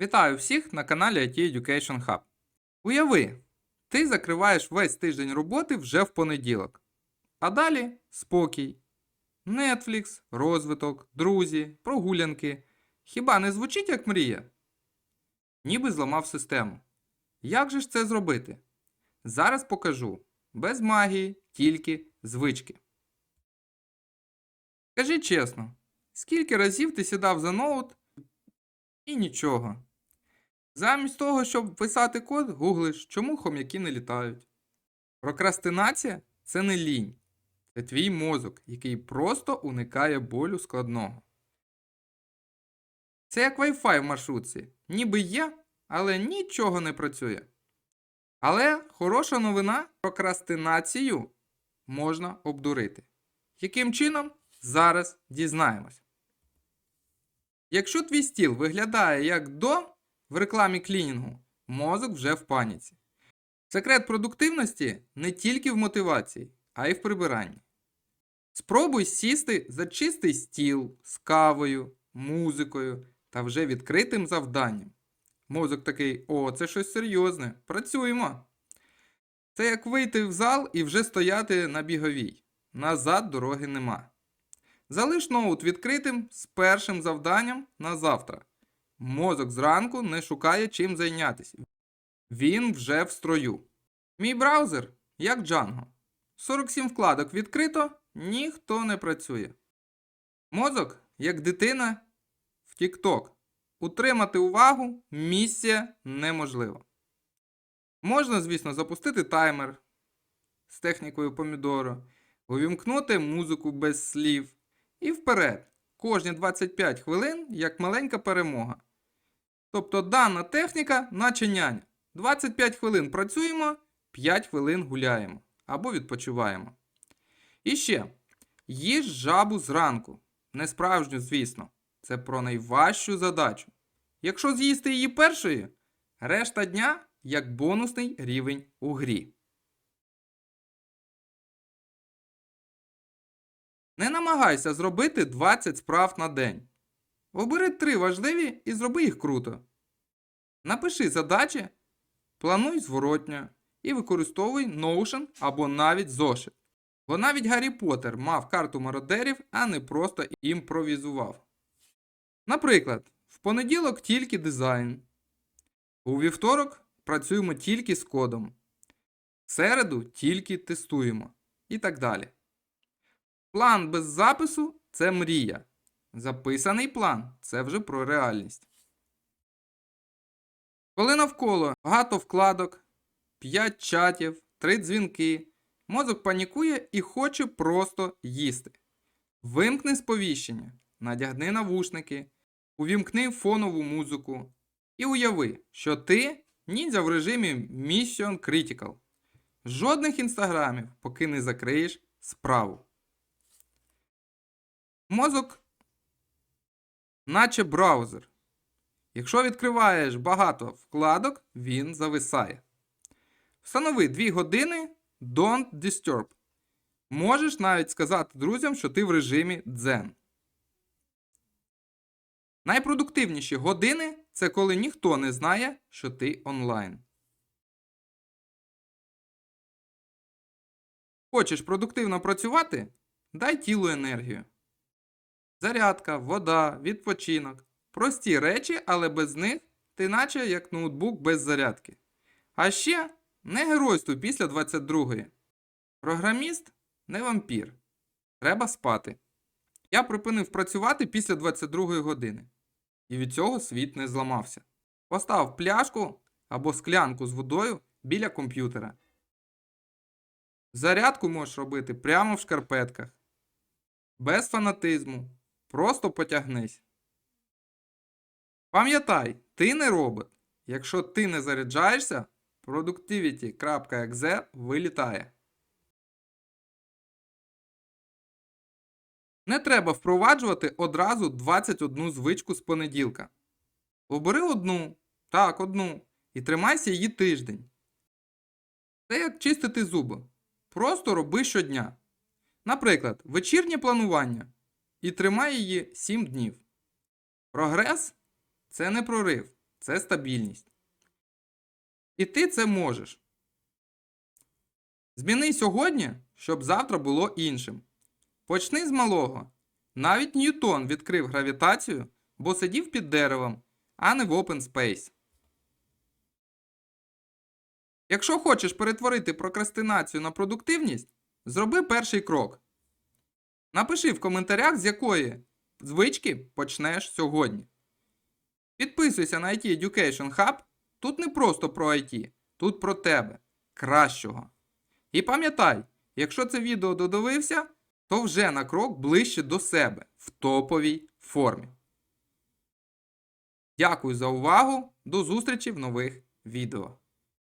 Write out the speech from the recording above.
Вітаю всіх на каналі IT Education Hub. Уяви, ти закриваєш весь тиждень роботи вже в понеділок. А далі спокій. Netflix, розвиток, друзі, прогулянки. Хіба не звучить як мрія? Ніби зламав систему. Як же ж це зробити? Зараз покажу. Без магії, тільки звички. Скажи чесно, скільки разів ти сідав за ноут і нічого. Замість того, щоб писати код, гуглиш, чому хом'яки не літають. Прокрастинація це не лінь. Це твій мозок, який просто уникає болю складного. Це як Wi-Fi в маршрутці. Ніби є, але нічого не працює. Але хороша новина прокрастинацію можна обдурити. Яким чином? Зараз дізнаємось. Якщо твій стіл виглядає як до в рекламі клінінгу, мозок вже в паніці. Секрет продуктивності не тільки в мотивації, а й в прибиранні. Спробуй сісти за чистий стіл з кавою, музикою та вже відкритим завданням. Мозок такий: о, це щось серйозне, працюємо. Це як вийти в зал і вже стояти на біговій. Назад дороги нема. Залиш ноут відкритим з першим завданням на завтра. Мозок зранку не шукає чим зайнятися. Він вже в строю. Мій браузер як Django. 47 вкладок відкрито, ніхто не працює. Мозок як дитина в TikTok. Утримати увагу місія неможливо. Можна, звісно, запустити таймер з технікою помідоро, увімкнути музику без слів. І вперед. Кожні 25 хвилин як маленька перемога. Тобто дана техніка, наче няня. 25 хвилин працюємо, 5 хвилин гуляємо або відпочиваємо. І ще їж жабу зранку. Не справжню, звісно. Це про найважчу задачу. Якщо з'їсти її першою, решта дня як бонусний рівень у грі. Не намагайся зробити 20 справ на день. Обери три важливі і зроби їх круто. Напиши задачі, плануй зворотньо і використовуй Notion або навіть зошит. Бо навіть Гаррі Поттер мав карту мародерів, а не просто імпровізував. Наприклад, в понеділок тільки дизайн. У вівторок працюємо тільки з кодом. В середу тільки тестуємо. І так далі. План без запису це мрія. Записаний план це вже про реальність. Коли навколо багато вкладок, 5 чатів, 3 дзвінки, мозок панікує і хоче просто їсти. Вимкни сповіщення, надягни навушники, увімкни фонову музику і уяви, що ти ніндзя в режимі Mission Critical. Жодних інстаграмів, поки не закриєш справу. Мозок, наче браузер. Якщо відкриваєш багато вкладок, він зависає. Встанови 2 години Don't Disturb. Можеш навіть сказати друзям, що ти в режимі Дзен. Найпродуктивніші години це коли ніхто не знає, що ти онлайн. Хочеш продуктивно працювати? Дай тілу енергію. Зарядка, вода, відпочинок. Прості речі, але без них ти наче як ноутбук без зарядки. А ще не геройствуй після 22-ї. Програміст не вампір. Треба спати. Я припинив працювати після 22-ї години. І від цього світ не зламався. Постав пляшку або склянку з водою біля комп'ютера. Зарядку можеш робити прямо в шкарпетках. Без фанатизму. Просто потягнись. Пам'ятай, ти не робот. Якщо ти не заряджаєшся, productivity.exe вилітає. Не треба впроваджувати одразу 21 звичку з понеділка. Обери одну, так, одну, і тримайся її тиждень. Це як чистити зуби. Просто роби щодня. Наприклад, вечірнє планування і тримай її 7 днів. Прогрес це не прорив, це стабільність. І ти це можеш. Зміни сьогодні, щоб завтра було іншим. Почни з малого. Навіть Ньютон відкрив гравітацію, бо сидів під деревом, а не в open space. Якщо хочеш перетворити прокрастинацію на продуктивність, зроби перший крок. Напиши в коментарях, з якої звички почнеш сьогодні. Підписуйся на IT Education Hub. Тут не просто про IT, тут про тебе, кращого. І пам'ятай, якщо це відео додивився, то вже на крок ближче до себе в топовій формі. Дякую за увагу. До зустрічі в нових відео.